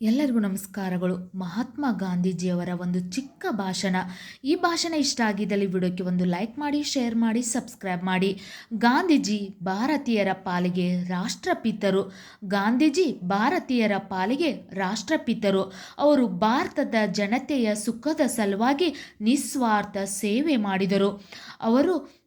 ಎಲ್ಲರಿಗೂ ನಮಸ್ಕಾರಗಳು. ಮಹಾತ್ಮ ಗಾಂಧೀಜಿಯವರ ಒಂದು ಚಿಕ್ಕ ಭಾಷಣ. ಈ ಭಾಷಣ ಇಷ್ಟ ಆಗಿದ್ದಲ್ಲಿ ವಿಡಿಯೋಕ್ಕೆ ಒಂದು ಲೈಕ್ ಮಾಡಿ, ಶೇರ್ ಮಾಡಿ, ಸಬ್ಸ್ಕ್ರೈಬ್ ಮಾಡಿ. ಗಾಂಧೀಜಿ ಭಾರತೀಯರ ಪಾಲಿಗೆ ರಾಷ್ಟ್ರಪಿತರು. ಗಾಂಧೀಜಿ ಭಾರತೀಯರ ಪಾಲಿಗೆ ರಾಷ್ಟ್ರಪಿತರು. ಅವರು ಭಾರತದ ಜನತೆಯ ಸುಖದ ಸಲುವಾಗಿ ನಿಸ್ವಾರ್ಥ ಸೇವೆ ಮಾಡಿದರು. ಅವರು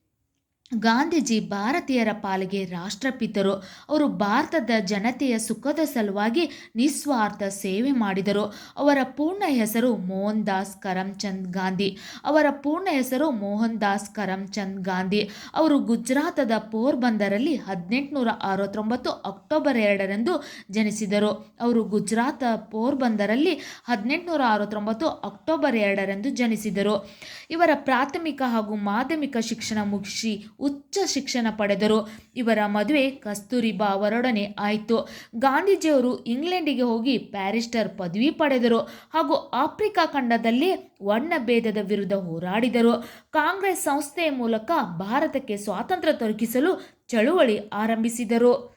ಗಾಂಧೀಜಿ ಭಾರತೀಯರ ಪಾಲಿಗೆ ರಾಷ್ಟ್ರಪಿತರು. ಅವರು ಭಾರತದ ಜನತೆಯ ಸುಖದ ಸಲುವಾಗಿ ನಿಸ್ವಾರ್ಥ ಸೇವೆ ಮಾಡಿದರು. ಅವರ ಪೂರ್ಣ ಹೆಸರು ಮೋಹನ್ ದಾಸ್ ಕರಮ್ಚಂದ್ ಗಾಂಧಿ. ಅವರ ಪೂರ್ಣ ಹೆಸರು ಮೋಹನ್ ದಾಸ್ ಕರಮ್ಚಂದ್ ಗಾಂಧಿ. ಅವರು ಗುಜರಾತದ ಪೋರ್ಬಂದರಲ್ಲಿ ಹದಿನೆಂಟುನೂರ ಅರವತ್ತೊಂಬತ್ತು ಅಕ್ಟೋಬರ್ ಎರಡರಂದು ಜನಿಸಿದರು. ಅವರು ಗುಜರಾತ್ ಪೋರ್ಬಂದರಲ್ಲಿ ಹದಿನೆಂಟುನೂರ ಅರವತ್ತೊಂಬತ್ತು ಅಕ್ಟೋಬರ್ ಎರಡರಂದು ಜನಿಸಿದರು. ಇವರ ಪ್ರಾಥಮಿಕ ಹಾಗೂ ಮಾಧ್ಯಮಿಕ ಶಿಕ್ಷಣ ಮುಗಿಸಿ ಉಚ್ಚ ಶಿಕ್ಷಣ ಪಡೆದರು. ಇವರ ಮದುವೆ ಕಸ್ತೂರಿಬಾ ಅವರೊಡನೆ ಆಯಿತು. ಗಾಂಧೀಜಿಯವರು ಇಂಗ್ಲೆಂಡಿಗೆ ಹೋಗಿ ಪ್ಯಾರಿಸ್ಟರ್ ಪದವಿ ಪಡೆದರು ಹಾಗೂ ಆಫ್ರಿಕಾ ಖಂಡದಲ್ಲಿ ವರ್ಣಭೇದದ ವಿರುದ್ಧ ಹೋರಾಡಿದರು. ಕಾಂಗ್ರೆಸ್ ಸಂಸ್ಥೆಯ ಮೂಲಕ ಭಾರತಕ್ಕೆ ಸ್ವಾತಂತ್ರ್ಯ ದೊರಕಿಸಲು ಚಳುವಳಿ ಆರಂಭಿಸಿದರು.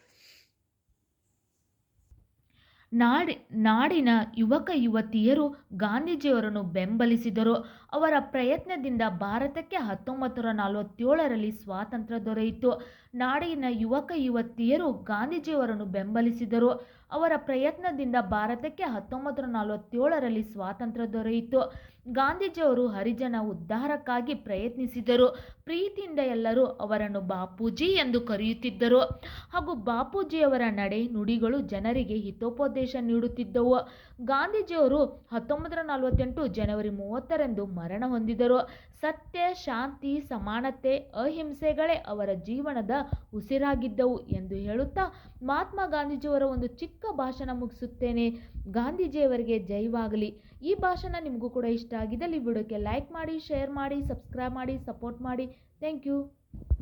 ನಾಡಿ, ನಾಡಿನ ಯುವಕ ಯುವತಿಯರು ಗಾಂಧೀಜಿಯವರನ್ನು ಬೆಂಬಲಿಸಿದರು. ಅವರ ಪ್ರಯತ್ನದಿಂದ ಭಾರತಕ್ಕೆ ಹತ್ತೊಂಬತ್ತು ನೂರ ನಲವತ್ತೇಳರಲ್ಲಿ ಸ್ವಾತಂತ್ರ್ಯ ದೊರೆಯಿತು. ನಾಡಿನ ಯುವಕ ಯುವತಿಯರು ಗಾಂಧೀಜಿಯವರನ್ನು ಬೆಂಬಲಿಸಿದರು. ಅವರ ಪ್ರಯತ್ನದಿಂದ ಭಾರತಕ್ಕೆ ಹತ್ತೊಂಬತ್ತು ನೂರ ನಲವತ್ತೇಳರಲ್ಲಿ ಸ್ವಾತಂತ್ರ್ಯ ದೊರೆಯಿತು. ಗಾಂಧೀಜಿಯವರು ಹರಿಜನ ಉದ್ಧಾರಕ್ಕಾಗಿ ಪ್ರಯತ್ನಿಸಿದರು. ಪ್ರೀತಿಯಿಂದ ಎಲ್ಲರೂ ಅವರನ್ನು ಬಾಪೂಜಿ ಎಂದು ಕರೆಯುತ್ತಿದ್ದರು. ಹಾಗೂ ಬಾಪೂಜಿಯವರ ನಡೆ ನುಡಿಗಳು ಜನರಿಗೆ ಹಿತೋಪದೇಶ ನೀಡುತ್ತಿದ್ದವು. ಗಾಂಧೀಜಿಯವರು ಹತ್ತೊಂಬತ್ತು ನಲವತ್ತೆಂಟು ಜನವರಿ ಮೂವತ್ತರಂದು ಮರಣ ಹೊಂದಿದರು. ಸತ್ಯ, ಶಾಂತಿ, ಸಮಾನತೆ, ಅಹಿಂಸೆಗಳೇ ಅವರ ಜೀವನದ ಉಸಿರಾಗಿದ್ದವು ಎಂದು ಹೇಳುತ್ತಾ ಮಹಾತ್ಮ ಗಾಂಧೀಜಿಯವರ ಒಂದು ಚಿಕ್ಕ ಭಾಷಣ ಮುಗಿಸುತ್ತೇನೆ. ಗಾಂಧೀಜಿಯವರಿಗೆ ಜೈವಾಗಲಿ. ಈ ಭಾಷಣ ನಿಮಗೂ ಕೂಡ ಇಷ್ಟ ಆಗಿದ್ದಲ್ಲಿ ವಿಡಿಯೋಕ್ಕೆ ಲೈಕ್ ಮಾಡಿ ಶೇರ್ ಮಾಡಿ ಸಬ್ಸ್ಕ್ರೈಬ್ ಮಾಡಿ ಸಪೋರ್ಟ್ ಮಾಡಿ. Thank you